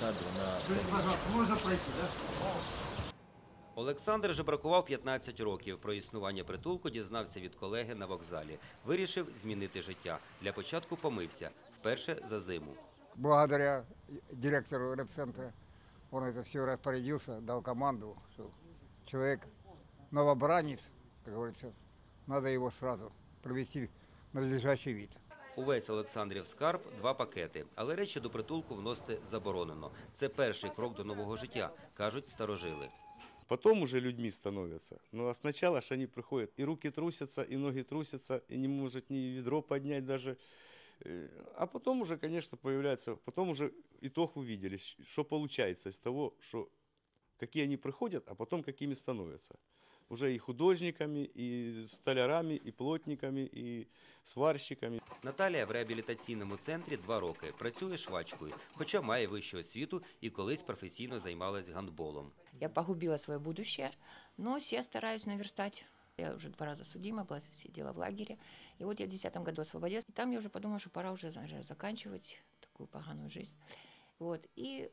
саду на пройти, да? Олександр жебракував 15 років. Про існування притулку дізнався від колеги на вокзалі. Вирішив змінити життя. Для початку помився вперше за зиму. благодаря директору репцентра он это все распорядился, дал команду, что человек новобранец, как говорится, надо его сразу привести в надлежащий вид. Увесь Олександрів скарб два пакети, але речі до притулку вносити заборонено. Це перший крок до нового життя, кажуть старожили. Потом уже людьми становятся. Ну а сначала ж они приходят, и руки трусятся, и ноги трусятся, и не может ни ведро поднять даже. Э, А потом уже, конечно, появляется, потом уже итог вы видели, щ- что получается из того, что какие они приходят, а потом какими становятся. Уже и художниками, и столярами, и плотниками, и сварщиками. Наталія в реабілітаційному центрі два роки. Працює швачкою, хоча має вищу освіту і колись професійно займалась гандболом. Я погубила свое будущее, но все стараюсь наверстать. Я уже два раза судима была, сидела в лагере. И вот я в 2010 году освободилась. И там я уже подумала, что пора уже за- заканчивать такую поганую жизнь. Вот. И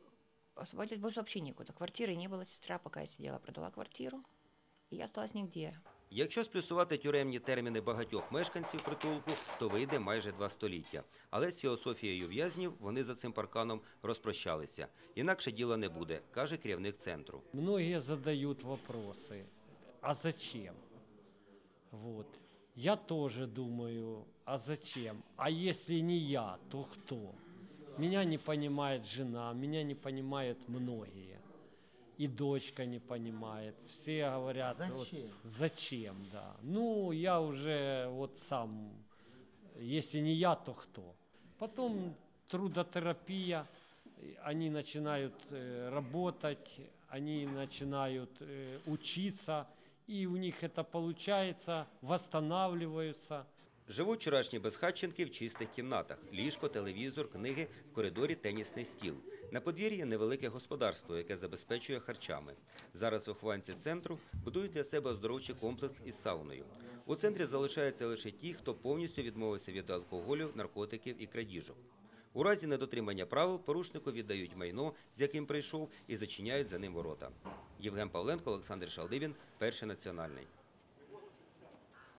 освободилась больше вообще некуда. Квартиры не было. Сестра, пока я сидела, продала квартиру. И я осталась нигде. Якщо сплюсувати тюремні терміни багатьох мешканців притулку, то вийде майже два століття. Але з філософією в'язнів вони за цим парканом розпрощалися. Інакше діла не буде, каже керівник центру. Многие задают вопросы, а зачем? Вот. Я тоже думаю, а зачем? А если не я, то кто? Меня не понимает жена, меня не понимают многие. И дочка не понимает. Все говорят, вот, Зачем? зачем, да. Ну, я уже вот сам, если не я, то кто? Потом трудотерапия, и они начинают э, работать, они начинают э, учиться, и у них это получается, восстанавливаются. Живуть вчорашні безхатченки в чистих кімнатах: ліжко, телевізор, книги, в коридорі тенісний стіл. На подвір'ї невелике господарство, яке забезпечує харчами. Зараз вихованці центру будують для себе оздоровчий комплекс із сауною. У центрі залишаються лише ті, хто повністю відмовився від алкоголю, наркотиків і крадіжок. У разі недотримання правил порушнику віддають майно, з яким прийшов, і зачиняють за ним ворота. Євген Павленко, Олександр Шалдивін, перший національний.